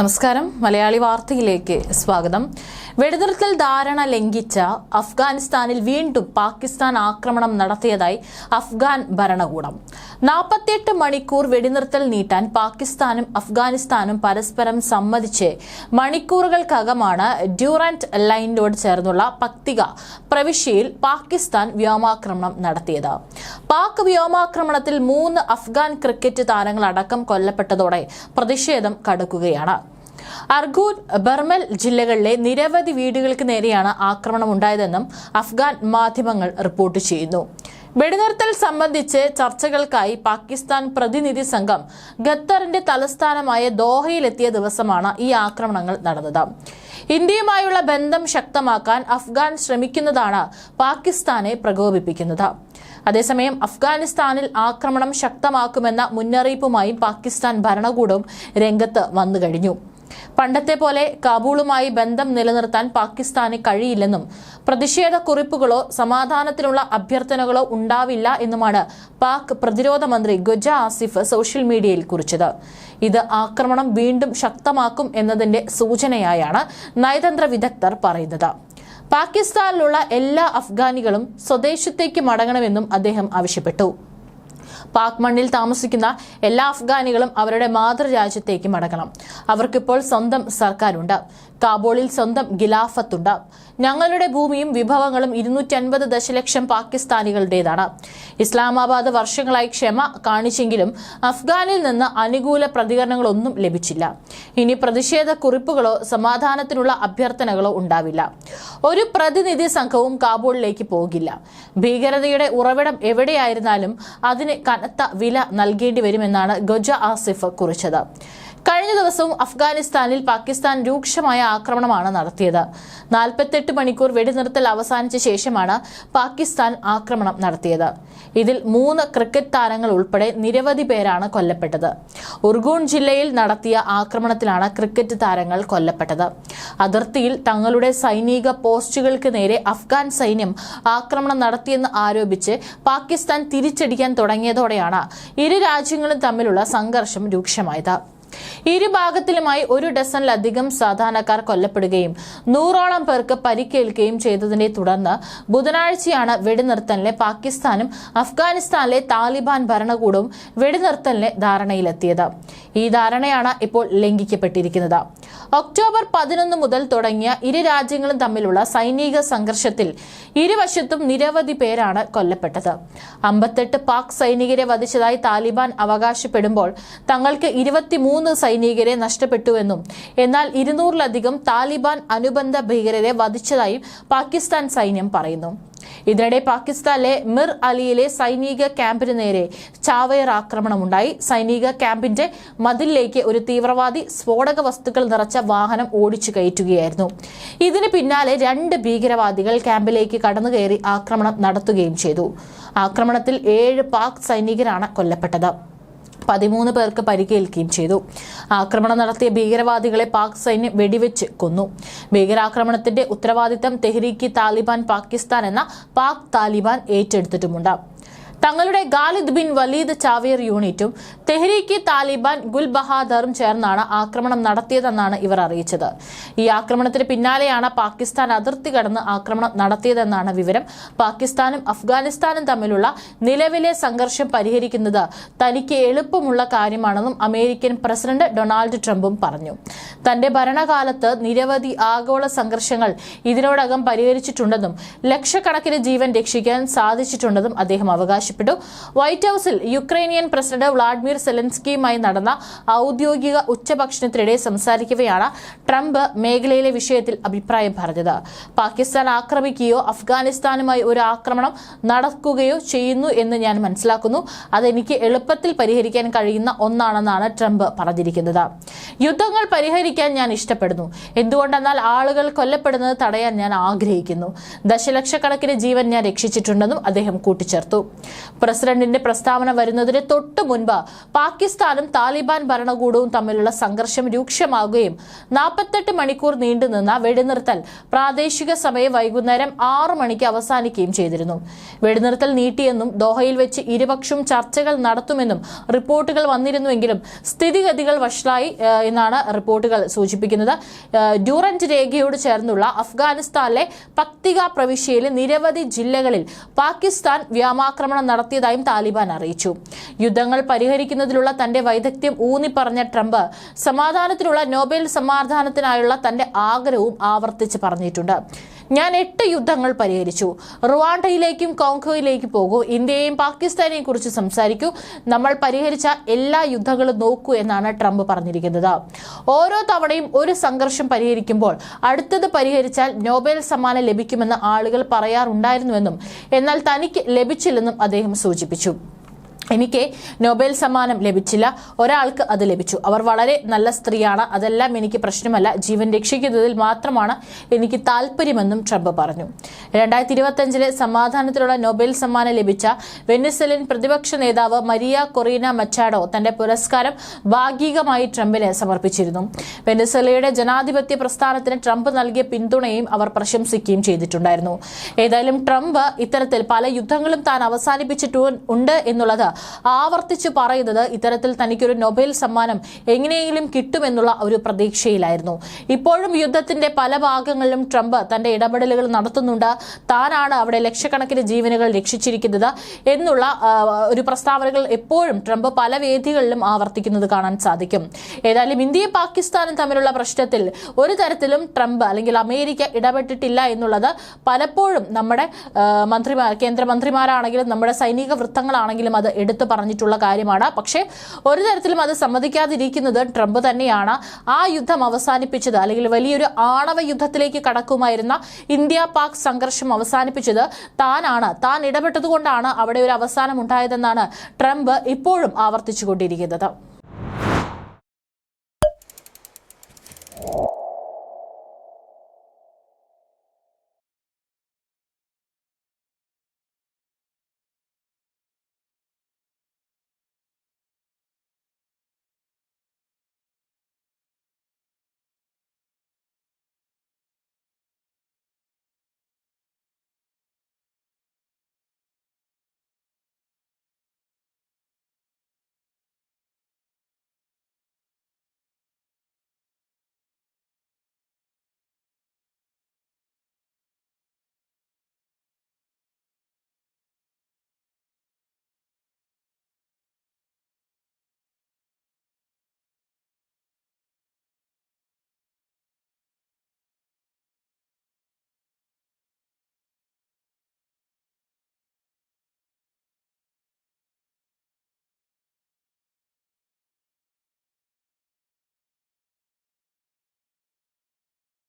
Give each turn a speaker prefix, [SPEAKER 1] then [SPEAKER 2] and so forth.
[SPEAKER 1] നമസ്കാരം. മലയാളി വാർത്തയിലേക്ക് സ്വാഗതം. വെടിനിർത്തൽ ധാരണ ലംഘിച്ച അഫ്ഗാനിസ്ഥാനിൽ വീണ്ടും പാകിസ്ഥാൻ ആക്രമണം നടത്തിയതായി അഫ്ഗാൻ ഭരണകൂടം. നാൽപ്പത്തിയെട്ട് മണിക്കൂർ വെടിനിർത്തൽ നീട്ടാൻ പാകിസ്ഥാനും അഫ്ഗാനിസ്ഥാനും പരസ്പരം സമ്മതിച്ച് മണിക്കൂറുകൾക്കകമാണ് ഡ്യൂറന്റ് ലൈനിനോട് ചേർന്നുള്ള പക്തിക പ്രവിശ്യയിൽ പാകിസ്ഥാൻ വ്യോമാക്രമണം നടത്തിയത്. പാക് വ്യോമാക്രമണത്തിൽ മൂന്ന് അഫ്ഗാൻ ക്രിക്കറ്റ് താരങ്ങളടക്കം കൊല്ലപ്പെട്ടതോടെ പ്രതിഷേധം കടുക്കുകയാണ്. അർഗൂൻ ബർമൽ ജില്ലകളിലെ നിരവധി വീടുകൾക്ക് നേരെയാണ് ആക്രമണം ഉണ്ടായതെന്നും അഫ്ഗാൻ മാധ്യമങ്ങൾ റിപ്പോർട്ട് ചെയ്യുന്നു. വെടിനിർത്തൽ സംബന്ധിച്ച് ചർച്ചകൾക്കായി പാകിസ്ഥാൻ പ്രതിനിധി സംഘം ഖത്തറിന്റെ തലസ്ഥാനമായ ദോഹയിലെത്തിയ ദിവസമാണ് ഈ ആക്രമണങ്ങൾ നടന്നത്. ഇന്ത്യയുമായുള്ള ബന്ധം ശക്തമാക്കാൻ അഫ്ഗാൻ ശ്രമിക്കുന്നതാണ് പാകിസ്ഥാനെ പ്രകോപിപ്പിക്കുന്നത്. അതേസമയം അഫ്ഗാനിസ്ഥാനിൽ ആക്രമണം ശക്തമാക്കുമെന്ന മുന്നറിയിപ്പുമായി പാകിസ്ഥാൻ ഭരണകൂടം രംഗത്ത് വന്നു കഴിഞ്ഞു പണ്ടത്തെ പോലെ കാബൂളുമായി ബന്ധം നിലനിർത്താൻ പാകിസ്ഥാന് കഴിയില്ലെന്നും പ്രതിഷേധ കുറിപ്പുകളോ സമാധാനത്തിനുള്ള അഭ്യർത്ഥനകളോ ഉണ്ടാവില്ല എന്നുമാണ് പാക് പ്രതിരോധ മന്ത്രി ഗുജ ആസിഫ് സോഷ്യൽ മീഡിയയിൽ കുറിച്ചത്. ഇത് ആക്രമണം വീണ്ടും ശക്തമാക്കും എന്നതിന്റെ സൂചനയായാണ് നയതന്ത്ര വിദഗ്ധർ പറയുന്നത്. പാകിസ്ഥാനിലുള്ള എല്ലാ അഫ്ഗാനികളും സ്വദേശത്തേക്ക് മടങ്ങണമെന്നും അദ്ദേഹം ആവശ്യപ്പെട്ടു. പാക് മണ്ണിൽ താമസിക്കുന്ന എല്ലാ അഫ്ഗാനികളും അവരുടെ മാതൃരാജ്യത്തേക്ക് മടങ്ങണം. അവർക്കിപ്പോൾ സ്വന്തം സർക്കാരുണ്ട്. കാബൂളിൽ സ്വന്തം ഗിലാഫത്തുണ്ട് ഞങ്ങളുടെ ഭൂമിയും വിഭവങ്ങളും ഇരുന്നൂറ്റി അൻപത് ദശലക്ഷം പാകിസ്ഥാനികളുടേതാണ്. ഇസ്ലാമാബാദ് വർഷങ്ങളായി ക്ഷമ കാണിച്ചെങ്കിലും അഫ്ഗാനിൽ നിന്ന് അനുകൂല പ്രതികരണങ്ങളൊന്നും ലഭിച്ചില്ല. ഇനി പ്രതിഷേധ കുറിപ്പുകളോ സമാധാനത്തിനുള്ള അഭ്യർത്ഥനകളോ ഉണ്ടാവില്ല. ഒരു പ്രതിനിധി സംഘവും കാബൂളിലേക്ക് പോകില്ല. ഭീകരതയുടെ ഉറവിടം എവിടെയായിരുന്നാലും അതിന് കനത്ത വില നൽകേണ്ടി വരുമെന്നാണ് ഗൊജ ആസിഫ് കുറിച്ചത്. കഴിഞ്ഞ ദിവസവും അഫ്ഗാനിസ്ഥാനിൽ പാകിസ്ഥാൻ രൂക്ഷമായ ആക്രമണമാണ് നടത്തിയത്. നാൽപ്പത്തെട്ട് മണിക്കൂർ വെടിനിർത്തൽ അവസാനിച്ച ശേഷമാണ് പാകിസ്ഥാൻ ആക്രമണം നടത്തിയത്. ഇതിൽ മൂന്ന് ക്രിക്കറ്റ് താരങ്ങൾ ഉൾപ്പെടെ നിരവധി പേരാണ് കൊല്ലപ്പെട്ടത്. ഉർഗൂൺ ജില്ലയിൽ നടത്തിയ ആക്രമണത്തിലാണ് ക്രിക്കറ്റ് താരങ്ങൾ കൊല്ലപ്പെട്ടത്. അതിർത്തിയിൽ തങ്ങളുടെ സൈനിക പോസ്റ്റുകൾക്ക് നേരെ അഫ്ഗാൻ സൈന്യം ആക്രമണം നടത്തിയെന്ന് ആരോപിച്ച് പാകിസ്ഥാൻ തിരിച്ചടിക്കാൻ തുടങ്ങിയതോടെയാണ് ഇരു രാജ്യങ്ങളും തമ്മിലുള്ള സംഘർഷം രൂക്ഷമായത്. ഇരുഭാഗത്തിലുമായി ഒരു ഡസനിലധികം സാധാരണക്കാർ കൊല്ലപ്പെടുകയും നൂറോളം പേർക്ക് പരിക്കേൽക്കുകയും ചെയ്തതിനെ തുടർന്ന് ബുധനാഴ്ചയാണ് വെടിനിർത്തലിന് പാകിസ്ഥാനും അഫ്ഗാനിസ്ഥാനിലെ താലിബാൻ ഭരണകൂടവും വെടിനിർത്തലിന് ധാരണയിലെത്തിയത്. ഈ ധാരണയാണ് ഇപ്പോൾ ലംഘിക്കപ്പെട്ടിരിക്കുന്നത്. ഒക്ടോബർ പതിനൊന്ന് മുതൽ തുടങ്ങിയ ഇരു രാജ്യങ്ങളും തമ്മിലുള്ള സൈനിക സംഘർഷത്തിൽ ഇരുവശത്തും നിരവധി പേരാണ് കൊല്ലപ്പെട്ടത്. അമ്പത്തെട്ട് പാക് സൈനികരെ വധിച്ചതായി താലിബാൻ അവകാശപ്പെടുമ്പോൾ തങ്ങൾക്ക് ഇരുപത്തിമൂന്ന് സൈനികരെ നഷ്ടപ്പെട്ടുവെന്നും എന്നാൽ ഇരുന്നൂറിലധികം താലിബാൻ അനുബന്ധ ഭീകരരെ വധിച്ചതായും പാകിസ്ഥാൻ സൈന്യം പറയുന്നു. ഇതിനിടെ പാകിസ്ഥാനിലെ മിർ അലിയിലെ സൈനിക ക്യാമ്പിന് നേരെ ചാവേർ ആക്രമണമുണ്ടായി. സൈനിക ക്യാമ്പിന്റെ മതിലിലേക്ക് ഒരു തീവ്രവാദി സ്ഫോടക വസ്തുക്കൾ നിറച്ച വാഹനം ഓടിച്ചു കയറ്റുകയായിരുന്നു. ഇതിന് പിന്നാലെ രണ്ട് ഭീകരവാദികൾ ക്യാമ്പിലേക്ക് കടന്നുകയറി ആക്രമണം നടത്തുകയും ചെയ്തു. ആക്രമണത്തിൽ ഏഴ് പാക് സൈനികരാണ് കൊല്ലപ്പെട്ടത്. പതിമൂന്ന് പേർക്ക് പരിക്കേൽക്കുകയും ചെയ്തു. ആക്രമണം നടത്തിയ ഭീകരവാദികളെ പാക് സൈന്യം വെടിവെച്ച് കൊന്നു. ഭീകരാക്രമണത്തിന്റെ ഉത്തരവാദിത്തം തെഹ്രീക്കി താലിബാൻ പാകിസ്ഥാൻ എന്ന പാക് താലിബാൻ ഏറ്റെടുത്തിട്ടുമുണ്ട്. തങ്ങളുടെ ഗാലിദ് ബിൻ വലീദ് ചാവേർ യൂണിറ്റും തെഹ്രീക്കി താലിബാൻ ഗുൽ ബഹാദറും ചേർന്നാണ് ആക്രമണം നടത്തിയതെന്നാണ് ഇവർ അറിയിച്ചത്. ഈ ആക്രമണത്തിന് പിന്നാലെയാണ് പാകിസ്ഥാൻ അതിർത്തി കടന്ന് ആക്രമണം നടത്തിയതെന്നാണ് വിവരം. പാകിസ്ഥാനും അഫ്ഗാനിസ്ഥാനും തമ്മിലുള്ള നിലവിലെ സംഘർഷം പരിഹരിക്കുന്നത് തനിക്ക് എളുപ്പമുള്ള കാര്യമാണെന്നും അമേരിക്കൻ പ്രസിഡന്റ് ഡൊണാൾഡ് ട്രംപും പറഞ്ഞു. തന്റെ ഭരണകാലത്ത് നിരവധി ആഗോള സംഘർഷങ്ങൾ ഇതിനോടകം പരിഹരിച്ചിട്ടുണ്ടെന്നും ലക്ഷക്കണക്കിന് ജീവൻ രക്ഷിക്കാൻ സാധിച്ചിട്ടുണ്ടെന്നും അദ്ദേഹം അവകാശപ്പെട്ടു. വൈറ്റ് ഹൌസിൽ യുക്രൈനിയൻ പ്രസിഡന്റ് വ്ളാഡിമിർ സെലൻസ്കിയുമായി നടന്ന ഔദ്യോഗിക ഉച്ചഭക്ഷണത്തിനിടെ സംസാരിക്കവെയാണ് ട്രംപ് മേഖലയിലെ വിഷയത്തിൽ അഭിപ്രായം പറഞ്ഞത്. പാകിസ്ഥാൻ ആക്രമിക്കുകയോ അഫ്ഗാനിസ്ഥാനുമായി ഒരു ആക്രമണം നടക്കുകയോ ചെയ്യുന്നു എന്ന് ഞാൻ മനസ്സിലാക്കുന്നു. അതെനിക്ക് എളുപ്പത്തിൽ പരിഹരിക്കാൻ കഴിയുന്ന ഒന്നാണെന്നാണ് ട്രംപ് പറഞ്ഞിരിക്കുന്നത്. യുദ്ധങ്ങൾ പരിഹരിക്കാൻ ഞാൻ ഇഷ്ടപ്പെടുന്നു. എന്തുകൊണ്ടെന്നാൽ ആളുകൾ കൊല്ലപ്പെടുന്നത് തടയാൻ ഞാൻ ആഗ്രഹിക്കുന്നു. ദശലക്ഷക്കണക്കിന് ജീവൻ ഞാൻ രക്ഷിച്ചിട്ടുണ്ടെന്നും അദ്ദേഹം കൂട്ടിച്ചേർത്തു. പ്രസിഡന്റിന്റെ പ്രസ്താവന വരുന്നതിന് തൊട്ടു മുൻപ് പാകിസ്ഥാനും താലിബാൻ ഭരണകൂടവും തമ്മിലുള്ള സംഘർഷം രൂക്ഷമാകുകയും നാൽപ്പത്തെട്ട് മണിക്കൂർ നീണ്ടുനിന്ന വെടിനിർത്തൽ പ്രാദേശിക സമയം വൈകുന്നേരം ആറു മണിക്ക് അവസാനിക്കുകയും ചെയ്തിരുന്നു. വെടിനിർത്തൽ നീട്ടിയെന്നും ദോഹയിൽ വെച്ച് ഇരുപക്ഷവും ചർച്ചകൾ നടത്തുമെന്നും റിപ്പോർട്ടുകൾ വന്നിരുന്നുവെങ്കിലും സ്ഥിതിഗതികൾ വഷളായി എന്നാണ് റിപ്പോർട്ടുകൾ സൂചിപ്പിക്കുന്നത്. ഡ്യൂറന്റ് രേഖയോട് ചേർന്നുള്ള അഫ്ഗാനിസ്ഥാനിലെ പക്തിക പ്രവിശ്യയിലെ നിരവധി ജില്ലകളിൽ പാകിസ്ഥാൻ വ്യോമാക്രമണം നടത്തിയതായും താലിബാൻ അറിയിച്ചു. യുദ്ധങ്ങൾ പരിഹരിക്കുന്നതിലുള്ള തന്റെ വൈദഗ്ധ്യം ഊന്നിപ്പറഞ്ഞ ട്രംപ് സമാധാനത്തിനുള്ള നോബൽ സമാധാനത്തിനായുള്ള തന്റെ ആഗ്രഹവും ആവർത്തിച്ച് പറഞ്ഞിട്ടുണ്ട്. ഞാൻ എട്ട് യുദ്ധങ്ങൾ പരിഹരിച്ചു. റുവാണ്ടയിലേക്കും കോങ്കോയിലേക്കും പോകൂ. ഇന്ത്യയെയും പാകിസ്ഥാനെയും കുറിച്ച് സംസാരിക്കൂ. നമ്മൾ പരിഹരിച്ച എല്ലാ യുദ്ധങ്ങളും നോക്കൂ എന്നാണ് ട്രംപ് പറഞ്ഞിരിക്കുന്നത്. ഓരോ തവണയും ഒരു സംഘർഷം പരിഹരിക്കുമ്പോൾ അടുത്തത് പരിഹരിച്ചാൽ നോബൽ സമ്മാനം ലഭിക്കുമെന്ന് ആളുകൾ പറയാറുണ്ടായിരുന്നുവെന്നും എന്നാൽ തനിക്ക് ലഭിച്ചില്ലെന്നും അദ്ദേഹം സൂചിപ്പിച്ചു. എനിക്ക് നൊബേൽ സമ്മാനം ലഭിച്ചില്ല. ഒരാൾക്ക് അത് ലഭിച്ചു. അവർ വളരെ നല്ല സ്ത്രീയാണ്. അതെല്ലാം എനിക്ക് പ്രശ്നമല്ല. ജീവൻ രക്ഷിക്കുന്നതിൽ മാത്രമാണ് എനിക്ക് താല്പര്യമെന്നും ട്രംപ് പറഞ്ഞു. രണ്ടായിരത്തി ഇരുപത്തഞ്ചിലെ സമാധാനത്തിലുള്ള നൊബേൽ സമ്മാനം ലഭിച്ച വെനിസലിൻ പ്രതിപക്ഷ നേതാവ് മരിയ കൊറീന മച്ചാഡോ തന്റെ പുരസ്കാരം ഭാഗികമായി ട്രംപിന് സമർപ്പിച്ചിരുന്നു. വെനിസലയുടെ ജനാധിപത്യ പ്രസ്ഥാനത്തിന് ട്രംപ് നൽകിയ പിന്തുണയും അവർ പ്രശംസിക്കുകയും ചെയ്തിട്ടുണ്ടായിരുന്നു. ഏതായാലും ട്രംപ് ഇത്തരത്തിൽ പല യുദ്ധങ്ങളും താൻ അവസാനിപ്പിച്ചിട്ടു ഉണ്ട് എന്നുള്ളത് ആവർത്തിച്ച് പറയുന്നത് ഇത്തരത്തിൽ തനിക്കൊരു നൊബേൽ സമ്മാനം എങ്ങനെയെങ്കിലും കിട്ടുമെന്നുള്ള ഒരു പ്രതീക്ഷയിലായിരുന്നു. ഇപ്പോഴും യുദ്ധത്തിന്റെ പല ഭാഗങ്ങളിലും ട്രംപ് തന്റെ ഇടപെടലുകൾ നടത്തുന്നുണ്ട്. താനാണ് അവിടെ ലക്ഷക്കണക്കിന് ജീവനുകൾ രക്ഷിച്ചിരിക്കുന്നത് എന്നുള്ള ഒരു പ്രസ്താവനകൾ എപ്പോഴും ട്രംപ് പല വേദികളിലും ആവർത്തിക്കുന്നത് കാണാൻ സാധിക്കും. ഏതായാലും ഇന്ത്യയും പാകിസ്ഥാനും തമ്മിലുള്ള പ്രശ്നത്തിൽ ഒരു തരത്തിലും ട്രംപ് അല്ലെങ്കിൽ അമേരിക്ക ഇടപെട്ടിട്ടില്ല എന്നുള്ളത് പലപ്പോഴും നമ്മുടെ മന്ത്രിമാർ കേന്ദ്രമന്ത്രിമാരാണെങ്കിലും നമ്മുടെ സൈനിക വൃത്തങ്ങളാണെങ്കിലും അത് എടുത്തു പറഞ്ഞിട്ടുള്ള കാര്യമാണ്. പക്ഷേ ഒരു തരത്തിലും അത് സമ്മതിക്കാതിരിക്കുന്നത് ട്രംപ് തന്നെയാണ്. ആ യുദ്ധം അവസാനിപ്പിച്ചത് അല്ലെങ്കിൽ വലിയൊരു ആണവ യുദ്ധത്തിലേക്ക് കടക്കുമായിരുന്ന ഇന്ത്യ പാക് സംഘർഷം അവസാനിപ്പിച്ചത് താനാണ്. താൻ ഇടപെട്ടതുകൊണ്ടാണ് അവിടെ ഒരു അവസാനം ഉണ്ടായതെന്നാണ് ട്രംപ് ഇപ്പോഴും ആവർത്തിച്ചുകൊണ്ടിരിക്കുന്നത്.